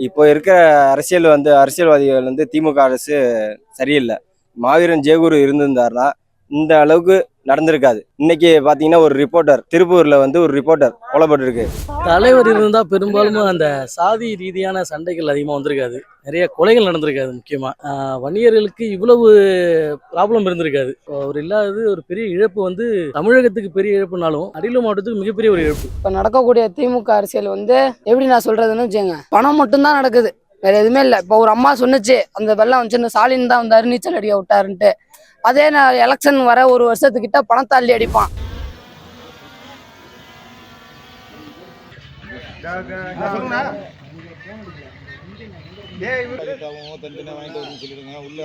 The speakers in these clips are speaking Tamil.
இப்போ இருக்கிற அரசியல் வந்து அரசியல்வாதிகள் வந்து திமுக அரசு சரியில்லை. மாவீரன் ஜெயகுரு இருந்திருந்தாருன்னா இந்த அளவுக்கு நடந்திருக்காது. இன்னைக்கு பாத்தீங்கன்னா ஒரு ரிப்போர்ட்டர் திருப்பூர்ல வந்து ஒரு ரிப்போர்ட்டர் கொல்லப்பட்டிருக்கு. தலைவர் இருந்தால் பெரும்பாலும் அந்த சாதி ரீதியான சண்டைகள் அதிகமாக வந்திருக்காது. நிறைய கொலைகள் நடந்திருக்காது முக்கியமாக வன்னியர்களுக்கு இவ்வளவு ப்ராப்ளம் இருந்திருக்காது. அவர் இல்லாதது ஒரு பெரிய இழப்பு வந்து தமிழகத்துக்கு பெரிய இழப்புனாலும் அரியலூர் மாவட்டத்துக்கு மிகப்பெரிய ஒரு இழப்பு. இப்போ நடக்கக்கூடிய திமுக அரசியல் வந்து எப்படி நான் சொல்றதுன்னு வச்சுங்க பணம் மட்டும்தான் நடக்குது. வேற எதுவுமே இல்லை. இப்போ ஒரு அம்மா சொன்னுச்சு அந்த வெள்ளம் வந்து ஸ்டாலின் தான் வந்தாரு நீச்சல் அடிக்க விட்டாருன்ட்டு. அதே நான் எலெக்ஷன் வர ஒரு வருஷத்துக்கிட்ட பணத்தை அள்ளி அடிப்பான். தனித்தனியாக வாங்கிட்டு வரணும்னு சொல்லிடுங்க உள்ள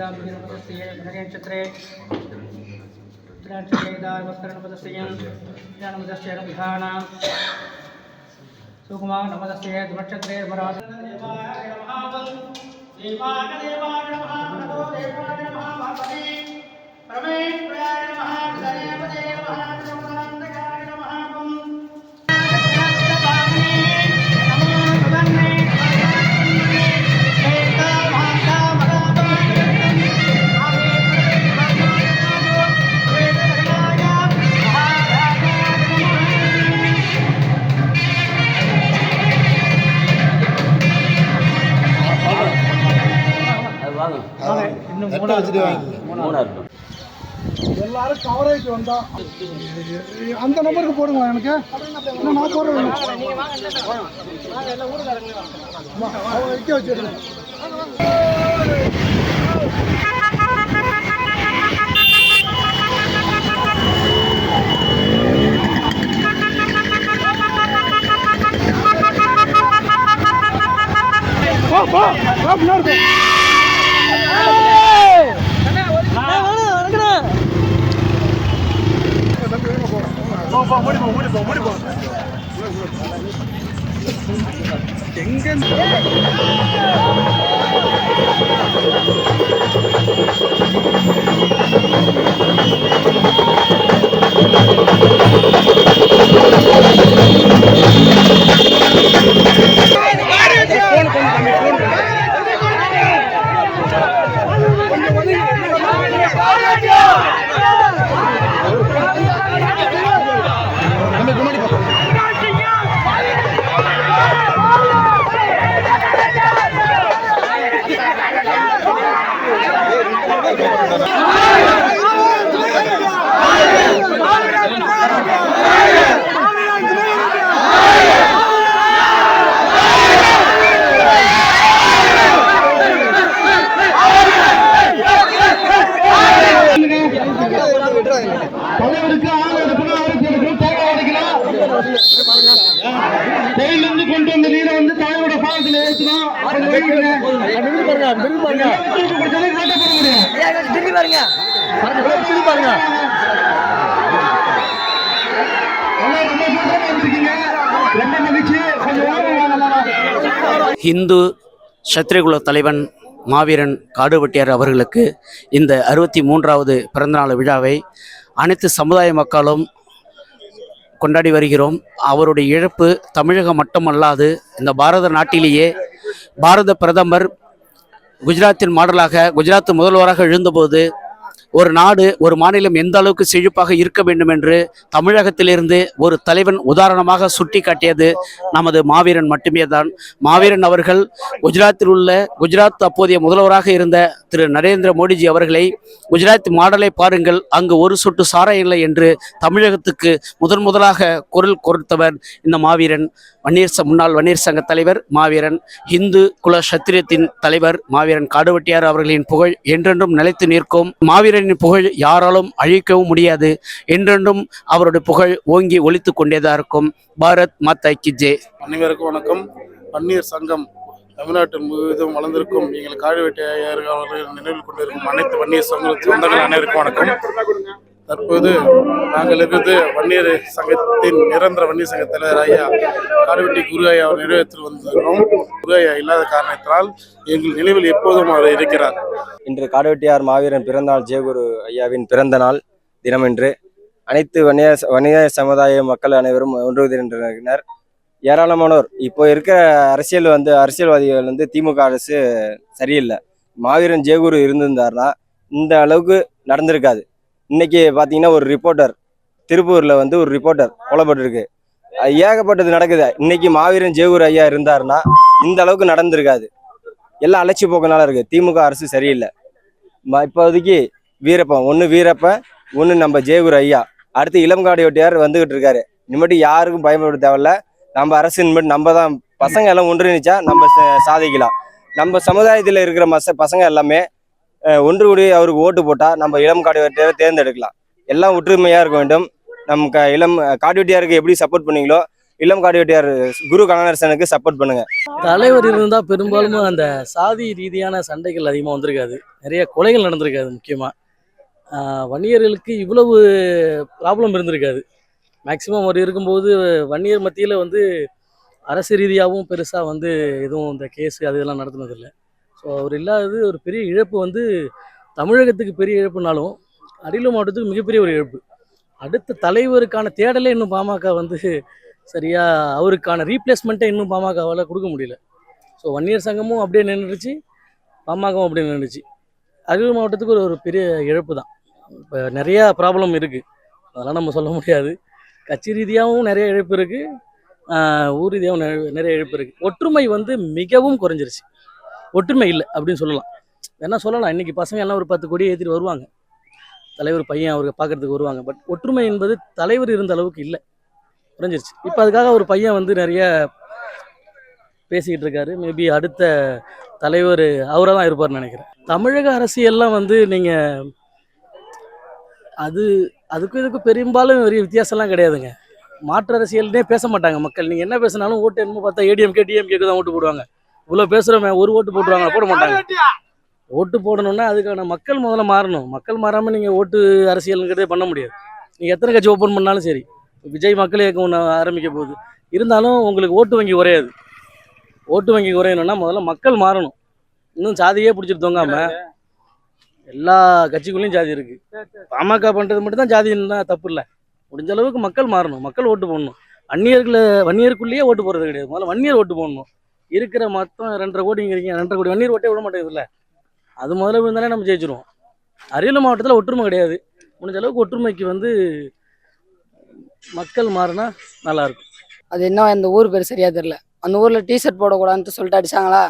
नमस्ते सुकुमार नमस्ते नक्षत्रे प्रमेय प्रयाण महादेव देव வச்சுட்டு வாங்கிக்கோங்க எல்லாரும் கவரேஜ் வந்தா. அந்த நம்பருக்கு போடுங்க எனக்கு? இன்னும் நான் போடுறேன். அவன் வைக்க வச்சிருக்கேன் போ போ போ. பாருங்க. ஹிந்து சத்திரியகுல தலைவன் மாவீரன் காடுவெட்டியார் அவர்களுக்கு இந்த அறுபத்தி மூன்றாவது பிறந்தநாள் விழாவை அனைத்து சமுதாய மக்களும் கொண்டாடி வருகிறோம். அவருடைய இழப்பு தமிழகம் மட்டுமல்லாது இந்த பாரத நாட்டிலேயே பாரத பிரதமர் குஜராத்தின் மாடலாக குஜராத் முதல்வராக எழுந்தபோது ஒரு நாடு ஒரு மாநிலம் எந்த அளவுக்கு செழிப்பாக இருக்க வேண்டும் என்று தமிழகத்திலிருந்து ஒரு தலைவன் உதாரணமாக சுட்டி காட்டியது நமது மாவீரன் மட்டுமே தான். மாவீரன் அவர்கள் குஜராத்தில் உள்ள குஜராத் அப்போதைய முதல்வராக இருந்த திரு நரேந்திர மோடிஜி அவர்களை குஜராத் மாடலை பாருங்கள் அங்கு ஒரு சொட்டு சாராயம் இல்லை என்று தமிழகத்துக்கு முதன் முதலாக குரல் கொடுத்தவர் இந்த மாவீரன். வன்னீர் ச முன்னாள் வன்னியர் சங்க தலைவர் மாவீரன். இந்து குல சத்திரியத்தின் தலைவர் மாவீரன் காடுவெட்டியார் அவர்களின் புகழ் என்றென்றும் நிலைத்து நிற்கும். மாவீரன் மாவீரனின் புகழ் யாராலும் அழிக்கவும் முடியாது. என்றென்றும் அவருடைய புகழ் ஓங்கி ஒழித்து கொண்டேதான் இருக்கும். பாரத் மாதா கி ஜே அனைவருக்கும் வணக்கம். பன்னீர் சங்கம் தமிழ்நாட்டு முழுவதும் வளர்ந்திருக்கும் எங்கள் காடுவெட்டி ஐயர்கள் அவர்கள் நினைவில் கொண்டிருக்கும் அனைத்து வன்னியர் சங்க சொந்தங்கள் அனைவருக்கும் வணக்கம். தற்போது நாங்கள் இருக்கிறது வன்னியர் சங்கத்தின் நிரந்தர வன்னியர் சங்க தலைவர் ஐயா காடுவெட்டி குரு ஐயா அவர் நினைவகத்தில் வந்திருக்கிறோம். குரு ஐயா இல்லாத காரணத்தினால் எங்கள் நினைவில் எப்போதும் அவர் இருக்கிறார். இன்று காடுவெட்டியார் மாவீரன் பிறந்தநாள் ஜெயகுரு ஐயாவின் பிறந்த நாள் தினமென்று. அனைத்து வன்னிய வணிக சமுதாய மக்கள் அனைவரும் ஒன்று திரண்டினர் ஏராளமானோர். இப்போ இருக்கிற அரசியல் வந்து அரசியல்வாதிகள் வந்து திமுக அரசு சரியில்லை. மாவீரன் ஜெயகுரு இருந்திருந்தாருன்னா இந்த அளவுக்கு நடந்திருக்காது. இன்னைக்கு பார்த்தீங்கன்னா ஒரு ரிப்போர்ட்டர் திருப்பூரில் வந்து ஒரு ரிப்போர்ட்டர் கொல்லப்பட்டிருக்கு. அது ஏகப்பட்டது நடக்குது. இன்னைக்கு மாவீரன் ஜெயகுரு ஐயா இருந்தாருன்னா இந்த அளவுக்கு நடந்திருக்காது. எல்லாம் அலட்சி போக்கனால இருக்கு. திமுக அரசு சரியில்லை. ம- இப்போதைக்கு வீரப்பன் ஒன்று வீரப்பன் ஒன்று நம்ம ஜெயகுரு ஐயா. அடுத்து இளம்காடி ஒட்டியார் வந்துகிட்டு இருக்காரு. இனிமேட்டு யாருக்கும் பயப்பட தேவையில்ல. நம்ம அரசு இனிமேட்டு நம்ம தான் பசங்க எல்லாம் ஒன்றிணைச்சா நம்ம ச- சாதிக்கலாம். நம்ம சமுதாயத்தில் இருக்கிற மச பசங்க எல்லாமே ஒன்று கூடி அவருக்கு ஓட்டு போட்டால் நம்ம இளம் காடி தேர்ந்தெடுக்கலாம். எல்லாம் ஒற்றுமையாக இருக்க வேண்டும். நம் க இளம் காடுவெட்டியாருக்கு எப்படி சப்போர்ட் பண்ணீங்களோ இளம் காடி குரு கனகரசனுக்கு சப்போர்ட் பண்ணுங்க. தலைவர் இருந்தால் பெரும்பாலும் அந்த சாதி ரீதியான சண்டைகள் அதிகமாக வந்திருக்காது. நிறைய கொலைகள் நடந்திருக்காது முக்கியமாக வன்னியர்களுக்கு இவ்வளவு ப்ராப்ளம் இருந்திருக்காது. மேக்சிமம் அவர் இருக்கும்போது வன்னியர் மத்தியில் வந்து அரசு ரீதியாகவும் பெருசாக வந்து எதுவும் இந்த கேஸு அது இதெல்லாம் நடத்துனதில்லை. ஸோ அவர் இல்லாதது ஒரு பெரிய இழப்பு வந்து தமிழகத்துக்கு பெரிய இழப்புனாலும் அரியலூர் மாவட்டத்துக்கு மிகப்பெரிய ஒரு இழப்பு. அடுத்த தலைவருக்கான தேடலே இன்னும் பாமக வந்து சரியாக அவருக்கான ரீப்ளேஸ்மெண்ட்டை இன்னும் பாமகவால் கொடுக்க முடியல. ஸோ வன்னியர் சங்கமும் அப்படியே நின்றுச்சு பாமகவும் அப்படியே நின்றுச்சு அரியலூர் மாவட்டத்துக்கு ஒரு ஒரு பெரிய இழப்பு தான். இப்போ நிறையா ப்ராப்ளம் இருக்குது அதெல்லாம் நம்ம சொல்ல முடியாது. கட்சி ரீதியாகவும் நிறைய இழப்பு இருக்குது ஊர் ரீதியாகவும் நிறைய நிறைய இழப்பு இருக்குது ஒற்றுமை வந்து மிகவும் குறைஞ்சிருச்சு. ஒற்றுமை இல்லை அப்படின்னு சொல்லலாம். வேணா சொல்லலாம். இன்றைக்கி பசங்க எல்லாம் ஒரு பத்து கோடி ஏற்றிட்டு வருவாங்க. தலைவர் பையன் அவருக்கு பார்க்கறதுக்கு வருவாங்க. பட் ஒற்றுமை என்பது தலைவர் இருந்த அளவுக்கு இல்லை. குறைஞ்சிருச்சு இப்போ அதுக்காக ஒரு பையன் வந்து நிறைய பேசிக்கிட்டு இருக்காரு. மேபி அடுத்த தலைவர் அவராக தான் இருப்பார்னு நினைக்கிறேன். தமிழக அரசியல்லாம் வந்து நீங்கள் அது அதுக்கும் இதுக்கும் பெரும்பாலும் பெரிய வித்தியாசம்லாம் கிடையாதுங்க. மாற்று அரசியல்னே பேச மாட்டாங்க மக்கள். நீங்கள் என்ன பேசினாலும் ஓட்டு என்னமோ பார்த்தா ஏடிஎம்கே டிஎம்கேக்கு தான் ஓட்டு போடுவாங்க. இவ்வளோ பேசுகிறோமே ஒரு ஓட்டு போட்டுருவாங்க போட மாட்டாங்க. ஓட்டு போடணும்னா அதுக்கான மக்கள் முதல்ல மாறணும். மக்கள் மாறாமல் நீங்கள் ஓட்டு அரசியலுங்கிறதே பண்ண முடியாது. நீங்கள் எத்தனை கட்சி ஓப்பன் பண்ணாலும் சரி விஜய் மக்கள் இயக்கம் ஒன்று ஆரம்பிக்க போகுது. இருந்தாலும் உங்களுக்கு ஓட்டு வங்கி குறையாது. ஓட்டு வங்கி குறையணும்னா முதல்ல மக்கள் மாறணும். இன்னும் சாதியே பிடிச்சிட்டு தொங்காம எல்லா கட்சிக்குள்ளேயும் ஜாதி இருக்கு. பாமக பண்றது மட்டும் தான் ஜாதின்னா தப்பு இல்லை. முடிஞ்ச அளவுக்கு மக்கள் மாறணும். மக்கள் ஓட்டு போடணும். வன்னியர்களை வன்னியருக்குள்ளேயே ஓட்டு போடுறது கிடையாது. முதல்ல வன்னியர் ஓட்டு போடணும். இருக்கிற மொத்தம் ரெண்டரை கோடிங்கிறீங்க. ரெண்டரை கோடி வண்ணீர் ஓட்டே விட மாட்டேங்குதுல்ல. அது முதல்ல விழுந்தாலே நம்ம ஜெயிச்சிருவோம். அரியலூர் மாவட்டத்தில் ஒற்றுமை கிடையாது. முடிஞ்ச அளவுக்கு ஒற்றுமைக்கு வந்து மக்கள் மாறினா நல்லாயிருக்கும் அது என்ன இந்த ஊர் பேர் சரியாக தெரில அந்த ஊரில் டிஷர்ட் போடக்கூடாதுன்ட்டு சொல்லிட்டு அடிச்சாங்களா?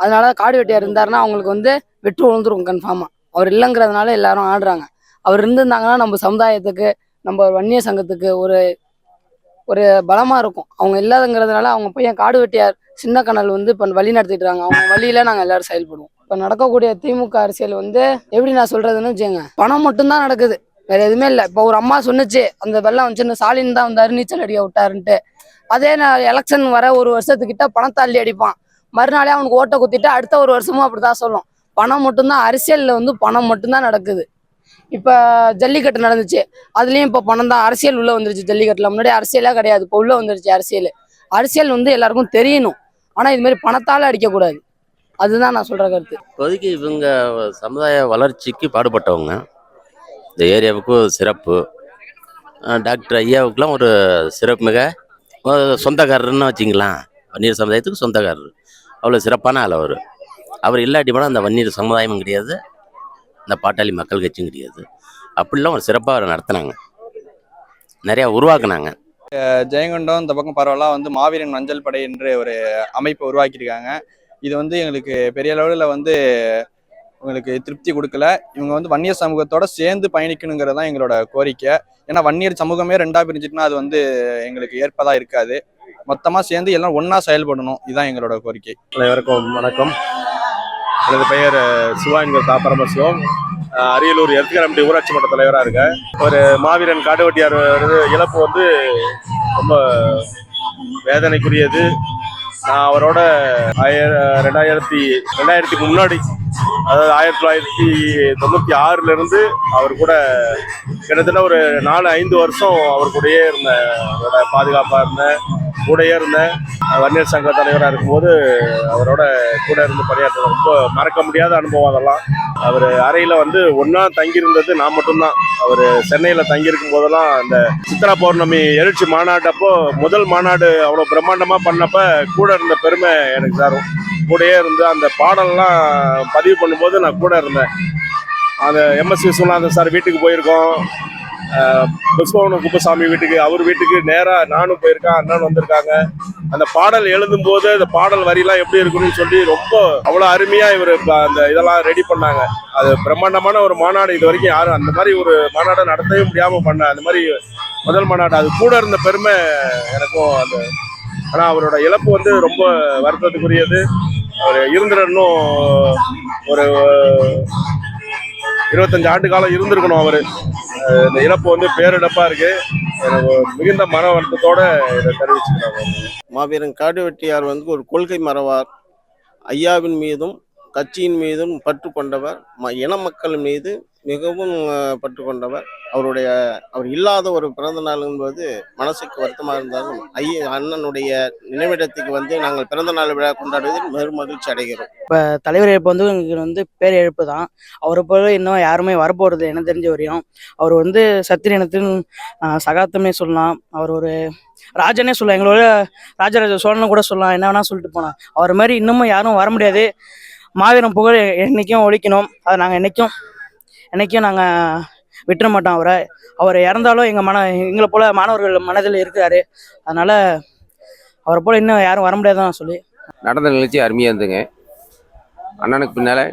அதனால காடு வெட்டியார் இருந்தாருன்னா அவங்களுக்கு வந்து வெட்டு விழுந்துரும் கன்ஃபார்மாக அவர் இல்லைங்கிறதுனால எல்லாரும் ஆடுறாங்க. அவர் இருந்திருந்தாங்கன்னா நம்ம சமுதாயத்துக்கு நம்ம வன்னிய சங்கத்துக்கு ஒரு ஒரு பலமா இருக்கும். அவங்க இல்லாதங்கிறதுனால அவங்க பையன் காடு வெட்டியார் சின்ன கனல் வந்து இப்போ வழி நடத்திட்டுறாங்க. அவங்க வழியில நாங்கள் எல்லாரும் செயல்படுவோம். இப்போ நடக்கக்கூடிய திமுக அரசியல் வந்து எப்படி நான் சொல்றதுன்னு வச்சுக்கோங்க. பணம் மட்டும்தான் நடக்குது. வேற எதுவுமே இல்லை. இப்போ ஒரு அம்மா சொன்னுச்சு அந்த வெள்ளம் வந்துச்சுன்னு ஸ்டாலின் தான் வந்தாரு நீச்சல் அடிக்க விட்டாருன்ட்டு. அதே நான் எலெக்ஷன் வர ஒரு வருஷத்துக்கிட்ட பணத்தாள்ளி அடிப்பான். மறுநாளே அவனுக்கு ஓட்டை குத்திட்டு அடுத்த ஒரு வருஷமும் அப்படிதான் சொல்லும். பணம் மட்டும்தான் அரசியல்ல வந்து பணம் மட்டும்தான் நடக்குது. இப்போ ஜல்லிக்கட்டு நடந்துச்சு. அதுலேயும் இப்போ பணம் தான். அரசியல் உள்ளே வந்துருச்சு ஜல்லிக்கட்டில். முன்னாடி அரசியலாக கிடையாது. இப்போ உள்ளே வந்துருச்சு அரசியல். அரசியல் வந்து எல்லாருக்கும் தெரியணும். ஆனால் இது மாதிரி அடிக்கக்கூடாது. அதுதான் நான் சொல்கிற கருத்து. இப்போதைக்கு இவங்க சமுதாய வளர்ச்சிக்கு பாடுபட்டவங்க. இந்த ஏரியாவுக்கு சிறப்பு. டாக்டர் ஐயாவுக்குலாம் ஒரு சிறப்பு மிக. சொந்தக்காரர்னு வச்சிங்களா வன்னியர் சமுதாயத்துக்கு சொந்தக்காரர். அவ்வளோ சிறப்பான ஆள் அவர். அவர் இல்லாட்டி போனால் அந்த வன்னியர் சமுதாயமும் கிடையாது. இந்த பாட்டாளி மக்கள் கட்சியும் கிடையாது. அப்படிலாம் ஒரு சிறப்பாக அவரை நடத்துனாங்க. நிறையா உருவாக்குனாங்க. ஜெயங்கொண்டம் இந்த பக்கம் பரவலாக வந்து மாவீரன் மஞ்சள் படை என்று ஒரு அமைப்பை உருவாக்கியிருக்காங்க. இது வந்து எங்களுக்கு பெரிய அளவில் வந்து உங்களுக்கு திருப்தி கொடுக்கல. இவங்க வந்து வன்னியர் சமூகத்தோட சேர்ந்து பயணிக்கணுங்கிறது தான் எங்களோட கோரிக்கை. ஏன்னா வன்னியர் சமூகமே ரெண்டா பிரிஞ்சிட்டுனா அது வந்து எங்களுக்கு ஏற்பதா இருக்காது. மொத்தமாக சேர்ந்து எல்லாம் ஒன்றா செயல்படணும். இதுதான் எங்களோட கோரிக்கை. அனைவருக்கும் வணக்கம். எனது பெயர் சிவா என்கிற தாப்பரம சிவம். அரியலூர் எர்த்திகரம்பட்டி ஊராட்சி மன்ற தலைவராக இருக்கேன் ஒரு மாவீரன் காட்டுவட்டியார் வந்து இழப்பு வந்து ரொம்ப வேதனைக்குரியது. நான் அவரோட ஆயிர ரெண்டாயிரத்தி ரெண்டாயிரத்துக்கு முன்னாடி அதாவது ஆயிரத்தி தொள்ளாயிரத்தி தொண்ணூற்றி ஆறுலேருந்து அவர் கூட கிட்டத்தட்ட ஒரு நாலு ஐந்து வருஷம் அவர் கூடயே இருந்தேன் அவரோட பாதுகாப்பாக இருந்தேன் கூடயே இருந்தேன் வன்னியர் சங்க தலைவராக இருக்கும்போது அவரோட கூட இருந்து பணியாற்ற ரொம்ப மறக்க முடியாத அனுபவம் அதெல்லாம். அவர் அறையில் வந்து ஒன்றா தங்கியிருந்தது நான் மட்டும்தான். அவர் சென்னையில் தங்கியிருக்கும் போதெல்லாம் அந்த சித்ரா பௌர்ணமி எழுச்சி மாநாட்டப்போ முதல் மாநாடு அவ்வளோ பிரம்மாண்டமாக பண்ணப்ப கூட இருந்த பெருமை எனக்கு சாரும் கூடயே இருந்து அந்த பாடல்லாம் பதிவு பண்ணும்போது நான் கூட இருந்தேன். அந்த எம்எஸ் விஸ்வநாதன் சார் வீட்டுக்கு போயிருக்கோம். புஷ்பவன குப்பசாமி வீட்டுக்கு அவர் வீட்டுக்கு நேராக நானும் போயிருக்கேன் அண்ணன் வந்திருக்காங்க. அந்த பாடல் எழுதும்போது அந்த பாடல் வரிலாம் எப்படி இருக்குன்னு சொல்லி ரொம்ப அவ்வளோ அருமையாக இவர் அந்த இதெல்லாம் ரெடி பண்ணாங்க. அது பிரம்மாண்டமான ஒரு மாநாடு இது வரைக்கும் யாரும் அந்த மாதிரி ஒரு மாநாடை நடத்தவே முடியாமல் பண்ண அந்த மாதிரி முதல் மாநாடு. அது கூட இருந்த பெருமை எனக்கும் அந்த ஆனால் அவரோட இழப்பு வந்து ரொம்ப வருத்தத்துக்குரியது. அவர் இருந்துற இன்னும் ஒரு இருபத்தஞ்சு ஆண்டு காலம் இருந்திருக்கணும் அவர். இந்த இழப்பு வந்து பேரிழப்பாக இருக்கு. மிகுந்த மன வருத்தத்தோடு இதை தெரிவிச்சுக்கிறாங்க மாபெரும் காடு வெட்டியார் வந்து ஒரு கொள்கை மறவார் ஐயாவின் மீதும் கட்சியின் மீதும் பற்று கொண்டவர் ம இன மக்கள் மீது மிகவும் பற்று கொண்டவர் அவருடைய அவர் இல்லாத ஒரு பிறந்த நாள் என்பது மனசுக்கு வருத்தமாக இருந்தாலும் ஐய அண்ணனுடைய நினைவிடத்துக்கு வந்து நாங்கள் பிறந்த நாள் விழா கொண்டாடுவதில் பெரும் மகிழ்ச்சி அடைகிறோம். இப்போ தலைவர் இழப்பு வந்து எங்களுக்கு வந்து பேர் இழப்பு தான். அவரை போல இன்னும் யாருமே வரப்போகிறது என்ன தெரிஞ்ச வரையும் அவர் வந்து சத்திரியனத்தின் சகாத்தமே சொல்லலாம். அவர் ஒரு ராஜனே சொல்லலாம். எங்களோட ராஜராஜ சோழன் கூட சொல்லலாம். என்ன வேணா சொல்லிட்டு போனான் அவர் மாதிரி இன்னமும் யாரும் வர முடியாது. மாவீரம் புகழ் என்றைக்கும் ஒழிக்கணும். அதை நாங்கள் என்னைக்கும் என்னைக்கும் நாங்கள் விட்டுற மாட்டோம் அவரை. அவர் இறந்தாலும் எங்கள் மன எங்களை போல மாணவர்கள் மனதில் இருக்கிறாரு. அதனால் அவரை போல் இன்னும் யாரும் வர முடியாதுன்னு சொல்லி நடந்த நிகழ்ச்சி அருமையாக இருந்துங்க அண்ணனுக்கு பின்னால்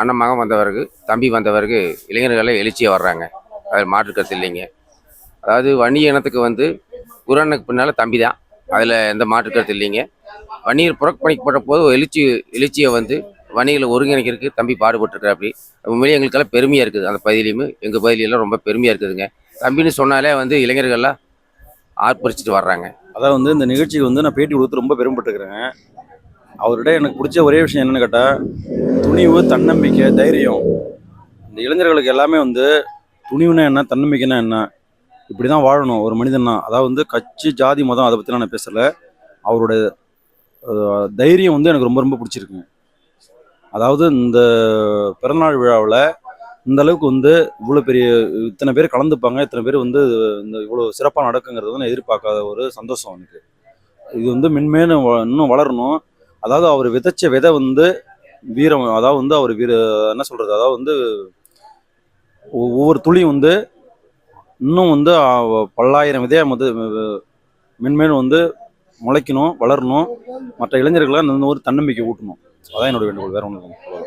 அண்ணன் மகன் வந்தவருக்கு தம்பி வந்தவருக்கு இளைஞர்களை எழுச்சியாக வர்றாங்க. அதில் மாற்று கருத்து இல்லைங்க. அதாவது வன்னிய இனத்துக்கு வந்து குரனுக்கு பின்னால் தம்பி தான். அதில் எந்த மாற்று கருத்து இல்லைங்க. வன்னியர் புறக்கணிக்கப்பட்ட போது எழுச்சி எழுச்சியை வந்து வணிகளை ஒருங்கிணைக்கிறதுக்கு தம்பி பாடுபட்டுருக்காப்படி உண்மையிலேயே எங்களுக்கெல்லாம் பெருமையாக இருக்குது. அந்த பகுதியிலையுமே எங்கள் பகுதியிலலாம் ரொம்ப பெருமையாக இருக்குதுங்க. தம்பின்னு சொன்னாலே வந்து இளைஞர்கள்லாம் ஆர்ப்பரிச்சிட்டு வர்றாங்க. அதான் வந்து இந்த நிகழ்ச்சிக்கு வந்து நான் பேட்டி கொடுத்து ரொம்ப பெருமைப்பட்டுக்கிறேங்க அவர்கிட்ட எனக்கு பிடிச்ச ஒரே விஷயம் என்னென்னு கேட்டால் துணிவு தன்னம்பிக்கை தைரியம். இந்த இளைஞர்களுக்கு எல்லாமே வந்து துணிவுனா என்ன தன்னம்பிக்கைனா என்ன? இப்படி தான் வாழணும். ஒரு மனிதன்னா. அதாவது வந்து கட்சி ஜாதி மதம் அதை பற்றிலாம் நான் பேசலை. அவரோட தைரியம் வந்து எனக்கு ரொம்ப ரொம்ப பிடிச்சிருக்குங்க. அதாவது இந்த பிறந்தநாள் விழாவில் இந்த அளவுக்கு வந்து இவ்வளோ பெரிய இத்தனை பேர் கலந்துப்பாங்க இத்தனை பேர் வந்து இந்த இவ்வளோ சிறப்பாக நடக்குங்கிறது வந்து எதிர்பார்க்காத ஒரு சந்தோஷம் எனக்கு. இது வந்து மென்மேலும் வ- இன்னும் வளரணும். அதாவது அவர் விதைச்ச விதை வந்து வீரம் அதாவது வந்து அவர் வீர என்ன சொல்கிறது அதாவது வந்து ஒ- ஒவ்வொரு துளியும் வந்து இன்னும் வந்து பல்லாயிரம் விதையாக வந்து மென்மேலும் வந்து முளைக்கணும் வளரணும். மற்ற இளைஞர்களை இந்த ஒரு தன்னம்பிக்கை ஊட்டணும். அதான் என்னோட வேண்டுகோள். வேற ஒன்றும் இல்லை